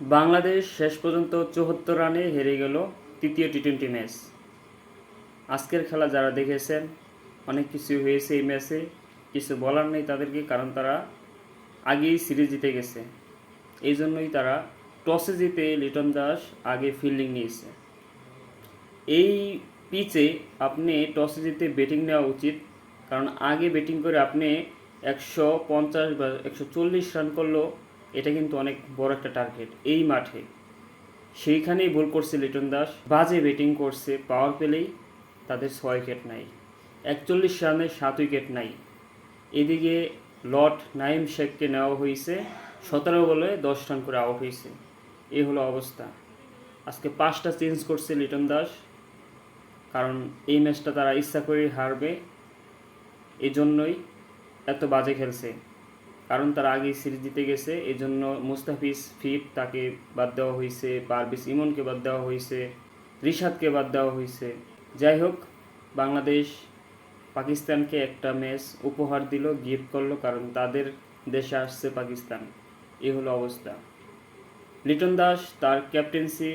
বাংলাদেশ শেষ পর্যন্ত চৌহত্তর রানে হেরে গেল তৃতীয় টি টোয়েন্টি ম্যাচ আজকের খেলা যারা দেখেছেন, অনেক কিছু হয়েছে এই ম্যাচে কিছু বলার নেই তাদেরকে, কারণ তারা আগেই সিরিজ জিতে গেছে। এই জন্যই তারা টসে জিতে লিটন দাস আগে ফিল্ডিং নিয়েছে। এই পিচে আপনি টসে জিতে ব্যাটিং নেওয়া উচিত, কারণ আগে ব্যাটিং করে আপনি একশো পঞ্চাশ বা একশো চল্লিশ রান করলেও এটা কিন্তু অনেক বড় একটা টার্গেট এই মাঠে সেইখানেই ভুল করছে লিটন দাস। বাজে ব্যাটিং করছে পাওয়ার পেলেই তাদের ছয় উইকেট নাই। একচল্লিশ রানে সাত উইকেট নাই। এদিকে লর্ড নাইম শেখকে নেওয়া হয়েছে, সতেরো বলে দশ রান করে আউট হয়েছে। এই হলো অবস্থা। আজকে পাঁচটা চেঞ্জ করছে লিটন দাস। কারণ এই ম্যাচটা তারা ইচ্ছা করে হারবে। এই জন্যই এত বাজে খেলছে। কারণ তার আগেই সিরিজ জিতে গেছে এই জন্য মুস্তাফিজ, ফিফ তাকে বাদ দেওয়া হয়েছে পারভিস ইমনকে বাদ দেওয়া হয়েছে, রিশাদকে বাদ দেওয়া হয়েছে। যাই হোক, বাংলাদেশ পাকিস্তানকে একটা ম্যাচ উপহার দিল, গিফট করল, কারণ তাদের দেশে আসছে পাকিস্তান। এ হলো অবস্থা। লিটন দাস তার ক্যাপ্টেন্সি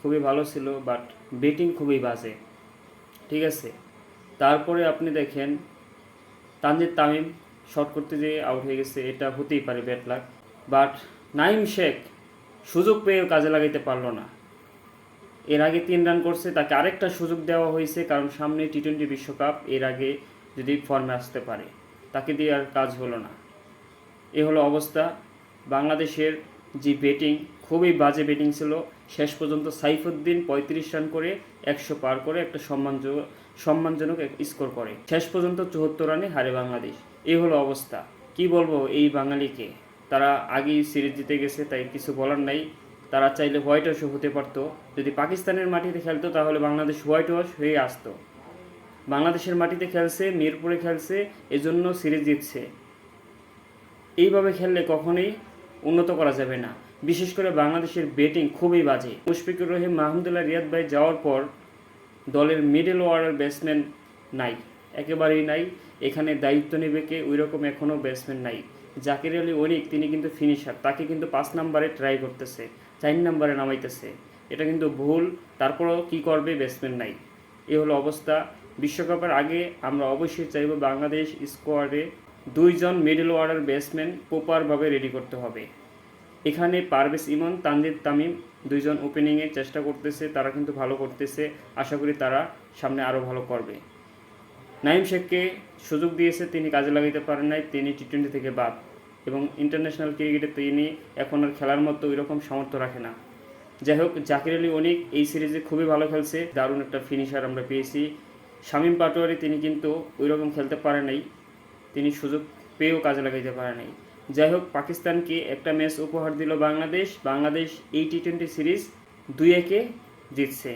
খুবই ভালো ছিল, বাট ব্যাটিং খুবই বাজে। ঠিক আছে? তারপরে আপনি দেখেন, তানজিদ তামিম শট করতে যেয়ে আউট হয়ে গেছে, এটা হতেই পারে bad luck but Naim Sheikh সুযোগ পেয়েও কাজে লাগাইতে পারল না। এর আগে তিন রান করছে, তাকে আরেকটা সুযোগ দেওয়া হয়েছে, কারণ সামনে টি টোয়েন্টি বিশ্বকাপ, এর আগে যদি ফর্মে আসতে পারে, তাকে দিয়ে আর কাজ হলো না। এ হলো অবস্থা। বাংলাদেশের যে ব্যাটিং খুবই বাজে ব্যাটিং ছিল। শেষ পর্যন্ত সাইফুদ্দিন পঁয়ত্রিশ রান করে একশো পার করে একটা সম্মানজনক সম্মানজনক স্কোর করে। শেষ পর্যন্ত চুয়াত্তর রানে হারে বাংলাদেশ। এই হলো অবস্থা। কি বলব এই বাঙালিকে? তারা আগেই সিরিজ জিতে গেছে, তাই কিছু বলার নাই। তারা চাইলে হোয়াইট ওয়াশও হতে পারতো। যদি পাকিস্তানের মাটিতে খেলতো, তাহলে বাংলাদেশ হোয়াইট ওয়াশ হয়ে আসতো। বাংলাদেশের মাটিতে খেলছে, মিরপুরে খেলছে, এজন্য সিরিজ জিতছে। এইভাবে খেললে কখনোই উন্নত করা যাবে না। বিশেষ করে বাংলাদেশের ব্যাটিং খুবই বাজে। মুশফিকুর রহিম, মাহমুদুল্লাহ, রিয়াদ ভাই যাওয়ার পর দলের মিডল ওয়ার্ডার ব্যাটসম্যান নাই। একেবারেই নাই। এখানে দায়িত্ব নেবে কে? ওই রকম এখনও ব্যাটসম্যান নাই। জাকির আলী অনিক, তিনি কিন্তু ফিনিশার তাকে কিন্তু পাঁচ নাম্বারে ট্রাই করতেছে, চার নাম্বারে নামাইতেছে। এটা কিন্তু ভুল, তারপরেও কি করবে ব্যাটসম্যান নাই। এ হলো অবস্থা। বিশ্বকাপের আগে আমরা অবশ্যই চাইব বাংলাদেশ স্কোয়াডে দুইজন মিডল ওয়ার্ডার ব্যাটসম্যান প্রপারভাবে রেডি করতে হবে। এখানে পারভেজ ইমন, তানজিদ তামিম দুইজন ওপেনিংয়ে চেষ্টা করতেছে, তারা কিন্তু ভালো করতেছে। আশা করি তারা সামনে আরও ভালো করবে। নাইম শেখকে সুযোগ দিয়েছে, তিনি কাজে লাগাইতে পারেন নাই, তিনি টি টোয়েন্টি থেকে বাদ। এবং ইন্টারন্যাশনাল ক্রিকেটে তিনি এখন আর খেলার মতো ওই রকম সামর্থ্য রাখে না। যাই হোক, জাকির আলী অনিক এই সিরিজে খুবই ভালো খেলছে, দারুণ একটা ফিনিশার আমরা পেয়েছি। শামীম পাটোয়ারি, তিনি কিন্তু ওই রকম খেলতে পারে নাই, তিনি সুযোগ পেয়েও কাজে লাগাইতে পারে নাই। যাই হোক, পাকিস্তানকে একটা ম্যাচ উপহার দিল বাংলাদেশ বাংলাদেশ এই টি টোয়েন্টি সিরিজ দুই একে জিতছে।